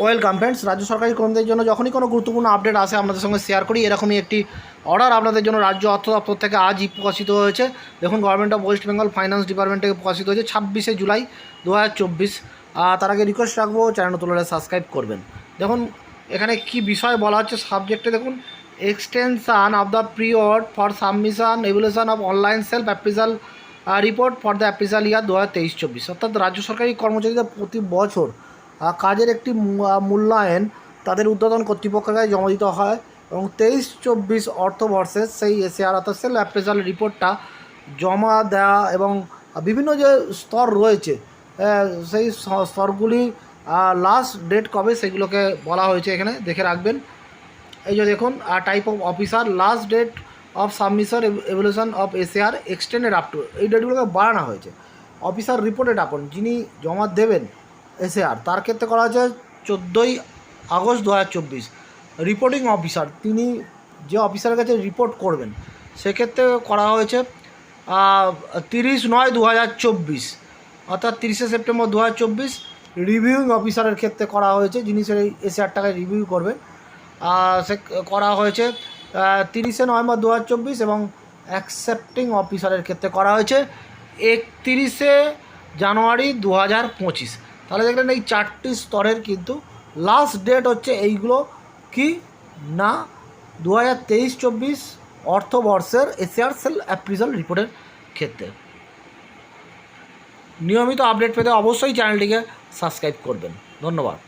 Welcome friends, রাজ্য সরকারি কর্মীদের জন্য যখনই কোনো গুরুত্বপূর্ণ আপডেট আসে আপনাদের সঙ্গে শেয়ার করি। এরকমই একটি অর্ডার আপনাদের জন্য রাজ্য অর্থ দপ্তর থেকে আজই প্রকাশিত হয়েছে। দেখুন government of West Bengal finance department থেকে প্রকাশিত হয়েছে ছাব্বিশে জুলাই দু হাজার চব্বিশ তার আগে রিকোয়েস্ট রাখব চ্যানেল তুলে সাবস্ক্রাইব করবেন। দেখুন, এখানে কি বিষয় বলা হচ্ছে সাবজেক্টে দেখুন extension of the period for submission evaluation of online self appraisal report for the appraisal year দু হাজার তেইশ চব্বিশ। অর্থাৎ রাজ্য সরকারি কর্মচারীদের প্রতি বছর কাজের একটি মূল্যায়ন তাদের উদ্বোধন কর্তৃপক্ষের কাছে জমা দিতে হয় এবং তেইশ চব্বিশ অর্থবর্ষের সেই এসিআর অর্থাৎ সেলফ অ্যাপ্রেজাল রিপোর্টটা জমা দেওয়া এবং বিভিন্ন যে স্তর রয়েছে সেই স্তরগুলি লাস্ট ডেট কবে সেগুলোকে বলা হয়েছে এখানে দেখে রাখবেন। এই যে দেখুন type of officer last date of submission evaluation of ACR extended up to এই ডেটগুলোকে বাড়ানো হয়েছে। অফিসার রিপোর্টেড আপন যিনি জমা দেবেন এসিআর তার ক্ষেত্রে করা হয়েছে চোদ্দোই আগস্ট দু হাজার চব্বিশ। রিপোর্টিং অফিসার তিনি যে অফিসারের কাছে রিপোর্ট করবেন, সেক্ষেত্রে করা হয়েছে তিরিশ নয় দু অর্থাৎ তিরিশে সেপ্টেম্বর দু হাজার চব্বিশ রিভিউইং অফিসারের ক্ষেত্রে করা হয়েছে, যিনি সেই এসিআরটাকে রিভিউ করবেন। সে, করা হয়েছে তিরিশে নভেম্বর দু হাজার চব্বিশ এবং অ্যাকসেপ্টিং অফিসারের ক্ষেত্রে করা হয়েছে, একতিরিশে জানুয়ারি দু হাজার পঁচিশ। তাহলে দেখলেন এই চারটি স্তরের কিন্তু লাস্ট ডেট হচ্ছে এইগুলো কি? না দু হাজার তেইশ চব্বিশ অর্থবর্ষের এশিয়ার সেল অ্যাপ্রিজাল রিপোর্টের ক্ষেত্রে। নিয়মিত আপডেট পেতে অবশ্যই চ্যানেলটিকে সাবস্ক্রাইব করবেন। ধন্যবাদ।